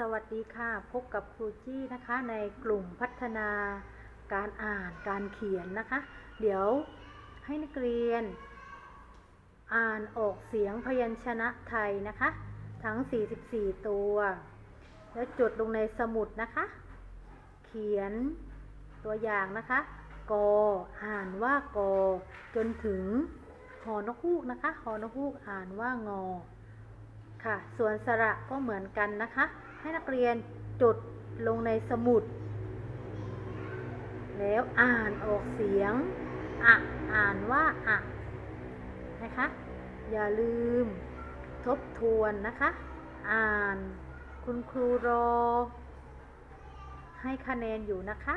สวัสดีค่ะ พบกับครูจี้นะคะในกลุ่มพัฒนาการอ่านการเขียนนะคะ เดี๋ยวให้นักเรียน อ่านออกเสียงพยัญชนะไทยนะคะ ทั้ง 44 ตัว แล้วจดลงในสมุดนะคะ เขียนตัวอย่างนะคะกออ่านว่ากอจนถึงหอนกฮูกนะคะหอนกฮูกอ่านว่างอ ค่ะ ส่วนสระก็เหมือนกันนะคะ ให้นักเรียนจดลงในสมุด แล้วอ่านออกเสียงอะอ่านว่าอะนะคะ อย่าลืมทบทวนนะคะ อ่านคุณครูรอ ให้คะแนนอยู่นะคะ